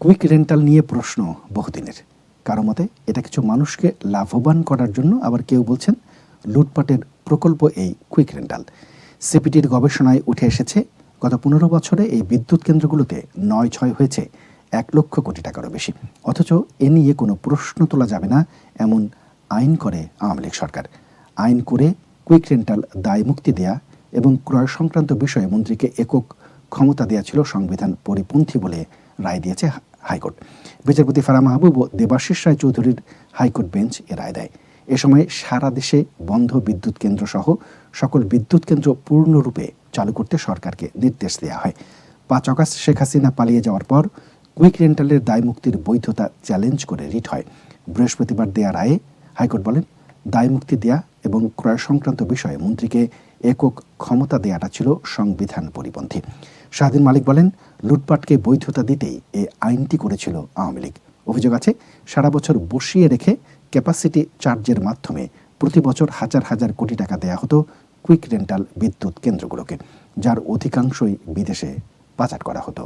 Quick rental নিয়ে প্রশ্ন বহুদিনের। কারও মতে, এটা কিছু মানুষকে লাভবান করার জন্য আবার কেউ বলছেন, লুটপাটের প্রকল্প এই কুইক রেন্টাল সিপিটির গবেষণায় উঠে এসেছে, গত পনেরো বছরে এই বিদ্যুৎ কেন্দ্রগুলোতে নয় ছয় হয়েছে, এক লক্ষ কোটি টাকারও বেশি। অথচ এ নিয়ে কোনো প্রশ্ন তোলা যাবে না, এমন আইন করে আওয়ামী লীগ সরকার। আইন করে কুইক রেন্টাল দায় মুক্তি দেয়া এবং ক্রয় সংক্রান্ত বিষয়ে মন্ত্রীকে একক ক্ষমতা দেওয়া ছিল সংবিধান পরিপন্থী বলে রায় দিয়েছে হাইকোর্ট। বিচারপতি ফারা মাহবুব ও দেবাশিস রায় চৌধুরীর হাইকোর্ট বেঞ্চ এ রায় দেয়। এ সময় সারা দেশে বন্ধ বিদ্যুৎ কেন্দ্র সহ সকল বিদ্যুৎ কেন্দ্র পূর্ণরূপে চালু করতে সরকারকে নির্দেশ দেওয়া হয়। পাঁচ অগাস্ট শেখ হাসিনা পালিয়ে যাওয়ার পর কুইক রেন্টালের দায় মুক্তির বৈধতা চ্যালেঞ্জ করে রিট হয়। বৃহস্পতিবার দেয়া রায়ে হাইকোর্ট বলেন দায় মুক্তি দেয়া এবং ক্রয় সংক্রান্ত বিষয়ে মন্ত্রীকে একক ক্ষমতা দেয়াটা ছিল সংবিধান পরিপন্থী। শাহদিন মালিক বলেন, লুটপাটকে বৈধতা দিতেই এই আইনটি করেছিল আওয়ামী লীগ। অভিযোগ আছে, সারা বছর বসিয়ে রেখে ক্যাপাসিটি চার্জের মাধ্যমে প্রতি বছর হাজার হাজার কোটি টাকা দেয়া হতো কুইক রেন্টাল বিদ্যুৎ কেন্দ্রগুলোকে, যার অধিকাংশই বিদেশে পাচার করা হতো।